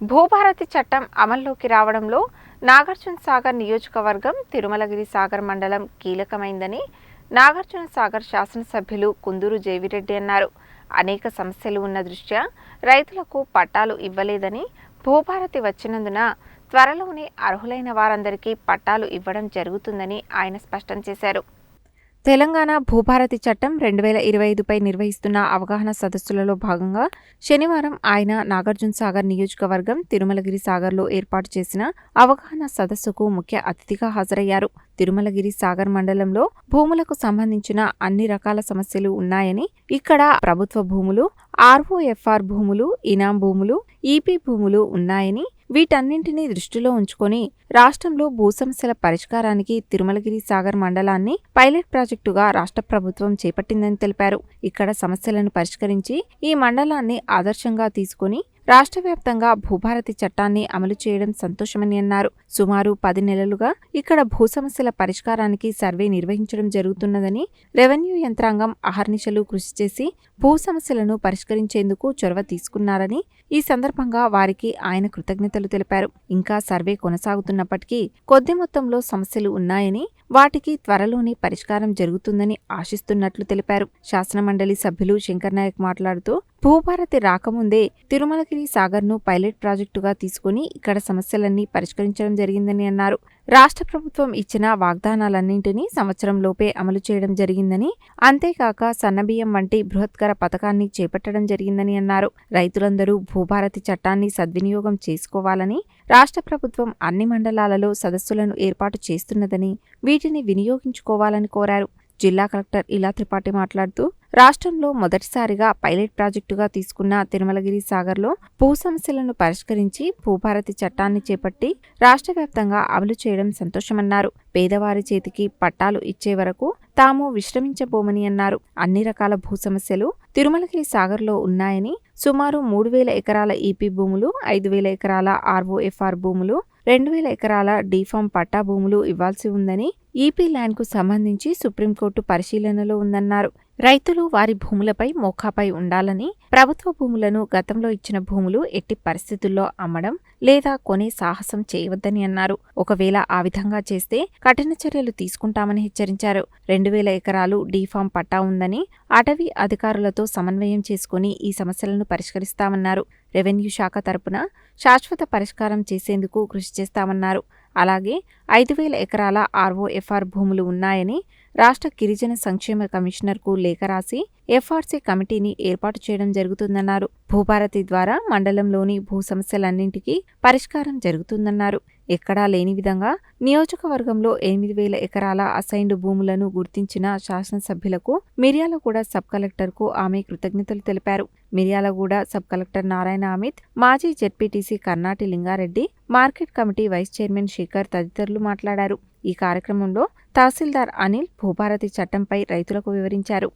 భూభారతి చట్టం అమల్లోకి రావడంలో నాగార్జున సాగర్ నియోజకవర్గం తిరుమలగిరి సాగర్ మండలం కీలకమైందని నాగార్జున సాగర్ శాసనసభ్యులు కుందూరు జేవిరెడ్డి అన్నారు. అనేక సమస్యలు ఉన్న దృష్ట్యా రైతులకు పట్టాలు ఇవ్వలేదని భూభారతి వచ్చినందున త్వరలోనే అర్హులైన వారందరికీ పట్టాలు ఇవ్వడం జరుగుతుందని ఆయన స్పష్టం చేశారు. తెలంగాణ భూభారతి చట్టం రెండు వేల ఇరవై ఐదుపై నిర్వహిస్తున్న అవగాహన సదస్సులలో భాగంగా శనివారం ఆయన నాగార్జున సాగర్ నియోజకవర్గం తిరుమలగిరి సాగర్లో ఏర్పాటు చేసిన అవగాహన సదస్సుకు ముఖ్య అతిథిగా హాజరయ్యారు. తిరుమలగిరి సాగర్ మండలంలో భూములకు సంబంధించిన అన్ని రకాల సమస్యలు ఉన్నాయని ఇక్కడ ప్రభుత్వ భూములు ఆర్ఓఎఫ్ఆర్ భూములు ఇనాం భూములు ఈపీ భూములు ఉన్నాయని వీటన్నింటినీ దృష్టిలో ఉంచుకొని రాష్ట్రంలో భూ సమస్యల పరిష్కారానికి తిరుమలగిరి సాగర్ మండలాన్ని పైలట్ ప్రాజెక్టుగా రాష్ట్ర ప్రభుత్వం చేపట్టిందని తెలిపారు. ఇక్కడ సమస్యలను పరిష్కరించి ఈ మండలాన్ని ఆదర్శంగా తీసుకుని రాష్ట్ర వ్యాప్తంగా భూభారతి చట్టాన్ని అమలు చేయడం సంతోషమని అన్నారు. సుమారు పది నెలలుగా ఇక్కడ భూ సమస్యల పరిష్కారానికి సర్వే నిర్వహించడం జరుగుతున్నదని రెవెన్యూ యంత్రాంగం అహర్నిశలు కృషి చేసి భూ సమస్యలను పరిష్కరించేందుకు చొరవ తీసుకున్నారని ఈ సందర్భంగా వారికి ఆయన కృతజ్ఞతలు తెలిపారు. ఇంకా సర్వే కొనసాగుతున్నప్పటికీ కొద్ది మొత్తంలో సమస్యలు ఉన్నాయని వాటికి త్వరలోనే పరిష్కారం జరుగుతుందని ఆశిస్తున్నట్లు తెలిపారు. శాసనమండలి సభ్యులు శంకర్ నాయక్ మాట్లాడుతూ భూభారతి రాకముందే తిరుమలగిరి సాగర్ను పైలట్ ప్రాజెక్టుగా తీసుకుని ఇక్కడ సమస్యలన్నీ పరిష్కరించడం జరిగిందని అన్నారు. రాష్ట్ర ప్రభుత్వం ఇచ్చిన వాగ్దానాలన్నింటినీ సంవత్సరంలోపే అమలు చేయడం జరిగిందని అంతేకాక సన్నబియ్యం వంటి బృహత్కర పథకాన్ని చేపట్టడం జరిగిందని అన్నారు. రైతులందరూ భూభారతి చట్టాన్ని సద్వినియోగం చేసుకోవాలని రాష్ట్ర ప్రభుత్వం అన్ని మండలాలలో సదస్సులను ఏర్పాటు చేస్తున్నదని వీటిని వినియోగించుకోవాలని కోరారు. జిల్లా కలెక్టర్ ఇలా త్రిపాఠి మాట్లాడుతూ రాష్ట్రంలో మొదటిసారిగా పైలట్ ప్రాజెక్టుగా తీసుకున్న తిరుమలగిరి సాగర్లో భూ సమస్యలను పరిష్కరించి భూభారతి చట్టాన్ని చేపట్టి రాష్ట్ర వ్యాప్తంగా అమలు చేయడం సంతోషమన్నారు. పేదవారి చేతికి పట్టాలు ఇచ్చే వరకు తాము విశ్రమించబోమని అన్నారు. అన్ని రకాల భూ సమస్యలు తిరుమలగిరి సాగర్లో ఉన్నాయని సుమారు మూడు వేల ఎకరాల ఈపీ భూములు ఐదు వేల ఎకరాల ఆర్ఓఎఫ్ఆర్ భూములు రెండు వేల ఎకరాల డీఫామ్ పట్టా భూములు ఇవ్వాల్సి ఉందని ఈపీ ల్యాండ్కు సంబంధించి సుప్రీంకోర్టు పరిశీలనలో ఉందన్నారు. రైతులు వారి భూములపై మోకాపై ఉండాలని ప్రభుత్వ భూములను గతంలో ఇచ్చిన భూములు ఎట్టి పరిస్థితుల్లో అమ్మడం లేదా కొనే సాహసం చేయవద్దని అన్నారు. ఒకవేళ ఆ విధంగా చేస్తే కఠిన చర్యలు తీసుకుంటామని హెచ్చరించారు. రెండు వేల ఎకరాలు డీఫామ్ పట్టా ఉందని అటవీ అధికారులతో సమన్వయం చేసుకుని ఈ సమస్యలను పరిష్కరిస్తామన్నారు. రెవెన్యూ శాఖ తరపున శాశ్వత పరిష్కారం చేసేందుకు కృషి చేస్తామన్నారు. అలాగే ఐదు వేల ఎకరాల ఆర్ఓఎఫ్ఆర్ భూములు ఉన్నాయని రాష్ట్ర గిరిజన సంక్షేమ కమిషనర్కు లేఖ రాసి ఎఫ్ఆర్సీ కమిటీని ఏర్పాటు చేయడం జరుగుతుందన్నారు. భూభారతి ద్వారా మండలంలోని భూ సమస్యలన్నింటికీ పరిష్కారం జరుగుతుందన్నారు. ఎక్కడా లేని విధంగా నియోజకవర్గంలో ఎనిమిది వేల ఎకరాల అసైన్డ్ భూములను గుర్తించిన శాసనసభ్యులకు మిర్యాలగూడ సబ్ కలెక్టర్కు ఆమె కృతజ్ఞతలు తెలిపారు. మిర్యాలగూడ సబ్ కలెక్టర్ నారాయణ అమిత్ మాజీ ZPTC Karnati Lingareddy market committee vice chairman Shekhar తదితరులు మాట్లాడారు. ఈ కార్యక్రమంలో తహసీల్దార్ అనిల్ భూభారతి చట్టంపై రైతులకు వివరించారు.